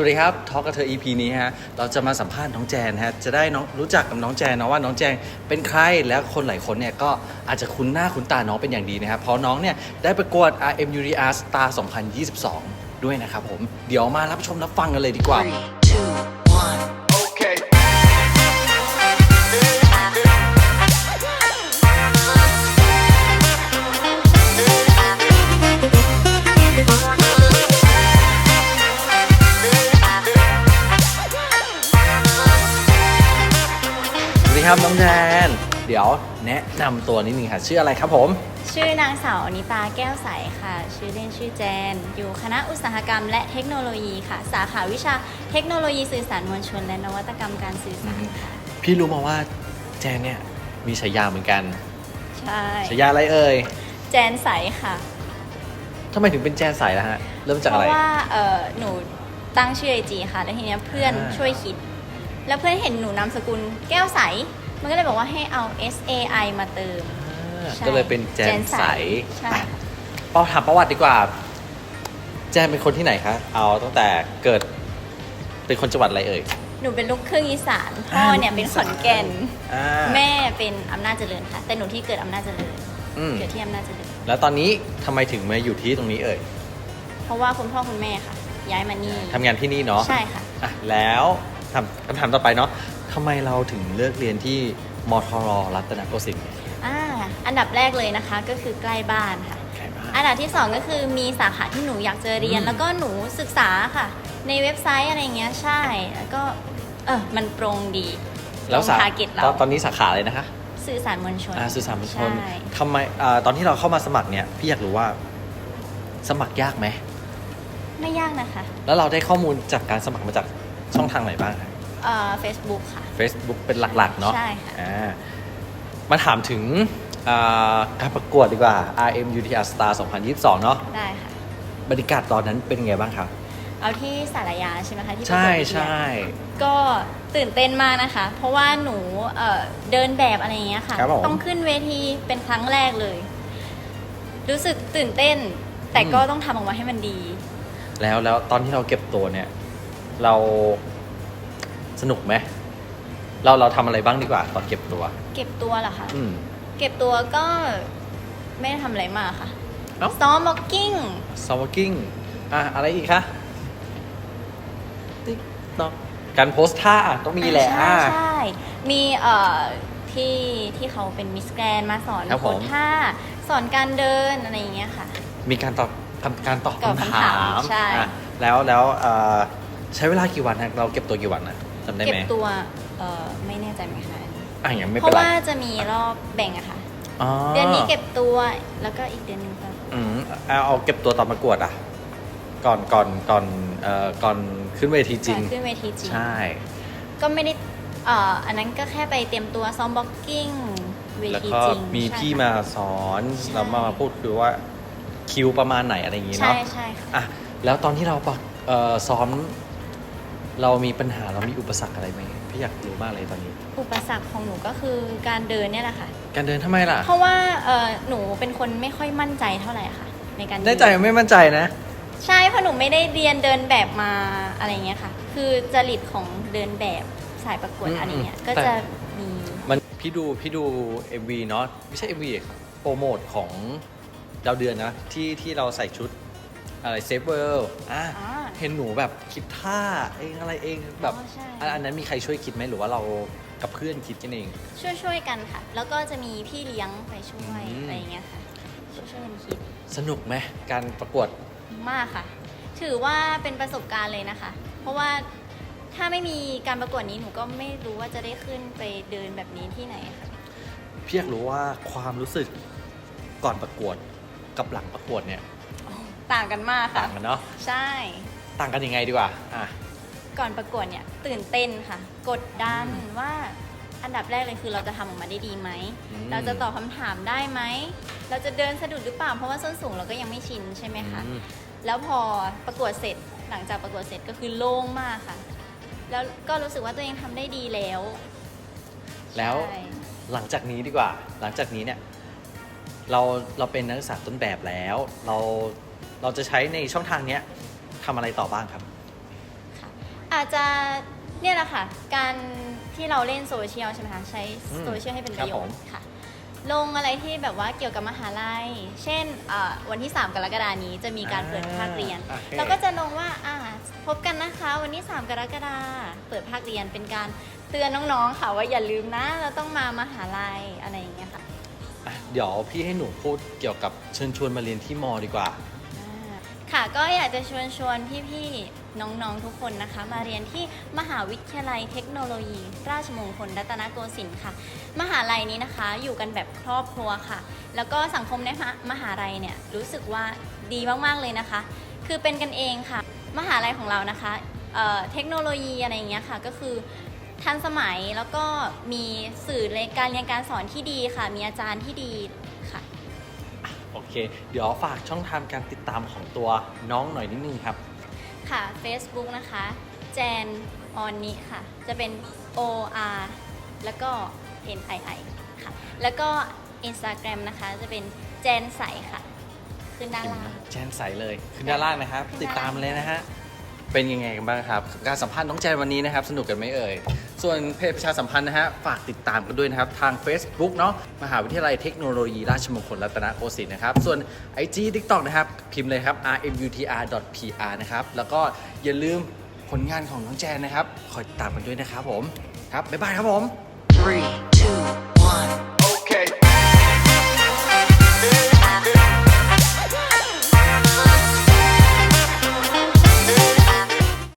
วัสดีครับทอล์กับเธอ EP นี้ฮะเราจะมาสัมภาษณ์น้องแจนฮะจะได้น้องรู้จักกับน้องแจนนะว่าน้องแจนเป็นใครและคนหลายคนเนี่ยก็อาจจะคุ้นหน้าคุ้นตาน้องเป็นอย่างดีนะครับเพราะน้องเนี่ยได้ประกวด RMUDR Star 2022 ด้วยนะครับผมเดี๋ยวมารับชมรับฟังกันเลยดีกว่า Three, two, one. ครับน้องแจนเดี๋ยวแนะนำตัวนิดนึงค่ะชื่ออะไรครับผม ชื่อนางสาวอนิตาแก้วใสค่ะ ชื่อเล่นชื่อแจน อยู่คณะอุตสาหกรรมและเทคโนโลยีค่ะ สาขาวิชาเทคโนโลยีสื่อสารมวลชน และนวัตกรรมการสื่อสารค่ะพี่รู้มาว่าแจนเนี่ยมีฉายาเหมือนกันใช่ฉายาอะไรเอ่ยแจนใสค่ะ ทำไมถึงเป็นแจนใสล่ะฮะเริ่มจากเพอะไร ราะว่าเอ่อหนูตั้งชื่อไอจีค่ะ แล้วทีเนี้ยเพื่อนอ่า ช่วยคิด แล้วเพื่อนเห็นหนูนามสกุลแก้วใส มันก็เลยบอกว่าให้เอา S A I มาเติม อ่าใช่ก็เลยเป็นแจนใสใช่ อะพอถามประวัติดีกว่า แจนเป็นคนที่ไหนคะ เอาตั้งแต่เกิด เป็นคนจังหวัดอะไรเอ่ยหนูเป็นลูกครึ่งอีสานพ่อเนี่ยเป็นขอนแก่น อ่าแม่เป็นอำนาจเจริญค่ะ แต่หนูที่เกิดอำนาจเจริญอืมเกิดที่อำนาจเจริญ แล้วตอนนี้ทำไมถึงมาอยู่ที่ตรงนี้เอ่ยเพราะว่าคุณพ่อคุณแม่ค่ะ ย้ายมานี่ทำงานที่นี่เนาะใช่ค่ะ อะแล้ว ทำคำถามต่อไปเนาะทำไมเราถึงเลือกเรียนที่มทรรัตนโกสินทร์อ่าอันดับแรกเลยนะคะก็คือใกล้บ้านค่ะใกล้บ้านอันดับที่สองก็คือมีสาขาที่หนูอยากจะเรียน อืม แล้วก็หนูศึกษาค่ะ ในเว็บไซต์อะไรเงี้ยใช่ แล้วก็เออมันตรงดีแล้วสาทาร์เก็ตเราตอนตอนนี้สาขาเลยนะคะสื่อสารมวลชนอ่าสื่อสารมวลชนใช่ ทำไมอ่าตอนที่เราเข้ามาสมัครเนี่ยพี่อยากรู้ว่าสมัครยากไหม ไม่ยากนะคะ แล้วเราได้ข้อมูลจากการสมัครมาจาก ช่องทางไหนบ้างคะเอ่อ Facebook ค่ะ Facebook เป็นหลักๆ เนาะใช่ค่ะ อ่ามาถามถึงอ่าการประกวดดีกว่า RM UTR Star 2022 เนาะได้ค่ะ บรรยากาศตอนนั้นเป็นไงบ้างครับ เอาที่สารยาใช่ไหมคะที่ประกวดใช่เวทีอะใช่ ก็ตื่นเต้นมากนะคะ เพราะว่าหนูเอ่อเดินแบบอะไรอย่างเงี้ยค่ะ ครับผมต้องขึ้นเวทีเป็นครั้งแรกเลย รู้สึกตื่นเต้น แต่อืม ก็ต้องทำออกมาให้มันดี แล้วแล้วตอนที่เราเก็บตัวเนี่ย เรา สนุกไหมเราเราทำอะไรบ้างดีกว่าตอนเก็บตัว เก็บตัวเหรอคะ อืม เก็บตัวก็ไม่ได้ทำอะไรมากค่ะ เอ้า ซ้อมบ็อกกิ้งซาวกิ้งอะอะไรอีกคะติ๊กต็อกการโพสท่าต้องมีแหละใช่อะใช่ มีเอ่อที่ที่เขาเป็นมิสแกรนมาสอนครับโพผมสท่าสอนการเดินอะไรอย่างเงี้ยค่ะ มีการตอบคำการตอบตอบคำคำถาถามมใช่ อะแล้วแล้วเอ่อใช้เวลากี่วันนะเราเก็บตัวกี่วันนะ จำได้เก็ไหมบตัวเอ่อไม่แน่ใจเหมือนกันอะยังไม่เพเป็นราะไรว่าจะมีรอบแบ่งอะค่ะ อ๋อเดือนนี้เก็บตัวแล้วก็อีกเดือนหนึ่งก็อืมเอาเอาเก็บตัวตอนประกวดอะ ก่อนก่อนก่อนเอ่อก่อนขึ้นเวทีจริง ขึ้นเวทีจริง ใช่ ก็ไม่ได้เอ่ออันนั้นก็แค่ไปเตรียมตัวซ้อมบ็อกกิ้งเวแล้วทีก็จริงมีใช่พี่ค่ะ มาสอนใช่แล้วมาพูดคือว่าคิวประมาณไหนอะไรอย่างงี้ใช่เนาะใช่ค่ะ อะแล้วตอนที่เราปะเอ่อซ้อม เรามีปัญหาเรามีอุปสรรคอะไรไหมพี่อยากรู้มากเลยตอนนี้ อุปสรรคของหนูก็คือการเดินเนี่ยแหละค่ะ การเดินทำไมล่ะ เพราะว่าเอ่อหนูเป็นคนไม่ค่อยมั่นใจเท่าไหร่ค่ะ ในการได้ใจยืนไม่มั่นใจนะ ใช่เพราะหนูไม่ได้เรียนเดินแบบมาอะไรเงี้ยค่ะ คือจริตของเดินแบบสายประกวดอืมอะไรเงี้ยอืมก็แต่ จะมีมันพี่ดูพี่ดู MV เนาะไม่ใช่ MV ครับโปรโมทของดาวเดือนนะ ที่ที่เราใส่ชุดอะไรเซฟเวิลอะ อ่า เห็นหนูแบบคิดท่าเองอะไรเองแบบอ๋อใช่อันอันนั้นมีใครช่วยคิดไหมหรือว่าเรากับเพื่อนคิดกันเอง ช่วยช่วยๆกันค่ะ แล้วก็จะมีพี่เลี้ยงไปช่วยอืม อะไรเงี้ยค่ะช่วยช่วยๆกันคิดสนุกไหมการประกวด มากค่ะ ถือว่าเป็นประสบการณ์เลยนะคะ เพราะว่าถ้าไม่มีการประกวดนี้หนูก็ไม่รู้ว่าจะได้ขึ้นไปเดินแบบนี้ที่ไหนค่ะ พี่อยากรู้ว่าความรู้สึกก่อนประกวดกับหลังประกวดเนี่ยต่างกันมากค่ะ ต่างกันเนาะใช่ ต่างกันยังไงดีกว่าอะก่อนประกวดเนี่ยตื่นเต้นค่ะ กดดันว่าอันดับแรกเลยคือเราจะทำออกมาได้ดีไหม อืม เราจะตอบคำถามได้ไหม เราจะเดินสะดุดหรือเปล่า เพราะว่าส้นสูงเราก็ยังไม่ชินใช่ไหมคะ อืม แล้วพอประกวดเสร็จหลังจากประกวดเสร็จก็คือโล่งมากค่ะ แล้วก็รู้สึกว่าตัวเองทำได้ดีแล้วแล้ว ใช่หลังจากนี้ดีกว่า หลังจากนี้เนี่ยเราเราเป็นนักศึกษาต้นแบบแล้ว เราเราจะใช้ในช่องทางเนี้ย ทำอะไรต่อบ้างครับค่ะอาจจะเนี่ยแหละค่ะ การที่เราเล่นโซเชียลใช่ไหมคะ ใช้อืมโซเชียลให้เป็นคปรับระโยผชมน์ค่ะ ลงอะไรที่แบบว่าเกี่ยวกับมหาลัย เช่นเอ่อวันที่ 3 กรกฎานี้จะมีการเปิดภาคเรียนอ่าโอเค เราก็จะลงว่าอ่าพบกันนะคะ วันที่ 3 กรกฎาเปิดภาคเรียนเป็นการเตือนน้องๆค่ะว่าอย่าลืมนะ เราต้องมามหาลัยอะไรอย่างเงี้ยค่ะ อะเดี๋ยวพี่ให้หนูพูดเกี่ยวกับเชิญชวนมาเรียนที่มอดีกว่าอ่า ค่ะก็อยากจะชวนชวนพี่ๆน้องๆทุกคนนะคะ มาเรียนที่มหาวิทยาลัยเทคโนโลยี ราชมงคลรัตนโกสินทร์ค่ะ มหาลัยนี้นะคะอยู่กันแบบครอบครัวค่ะ แล้วก็สังคมในมหาลัยเนี่ยรู้สึกว่าดีมากๆเลยนะคะ คือเป็นกันเองค่ะ มหาลัยของเรานะคะเเทคโนโลยีอะไรอย่างเงี้ยค่ะก็คือทันสมัยแล้วก็มีสื่อในการเรียนการสอนที่ดีค่ะ มีอาจารย์ที่ดี เค เดี๋ยวฝากช่องทางการติดตามของตัวน้องหน่อยนิดนึงครับ ค่ะ Facebook นะคะ แจนออนนิค่ะ จะเป็น O R แล้วก็ N I I ค่ะ แล้วก็ Instagram นะคะ จะเป็นแจนใสค่ะ ขึ้นด้านล่าง แจนใสเลยขึ้นด้านล่างนะครับ ขึ้นติดด้านล่างตามเลยนะฮะ เป็นยังไงกันบ้างครับ การสัมภาษณ์น้องแจนวันนี้นะครับ สนุกกันไหมเอ่ย ส่วนเพจประชาสัมพันธ์นะฮะฝากติดตามกันด้วยนะครับ ทาง Facebook เนาะมหาวิทยาลัยเทคโนโลยีราชมงคลรัตนโกสินทร์นะครับ ส่วน IG TikTok นะครับ พิมพ์เลยครับ rmutr.pr นะครับ แล้วก็อย่าลืมผลงานของน้องแจนนะครับ คอยติดตามกันด้วยนะครับผม ครับ บ๊ายบายครับผม three okay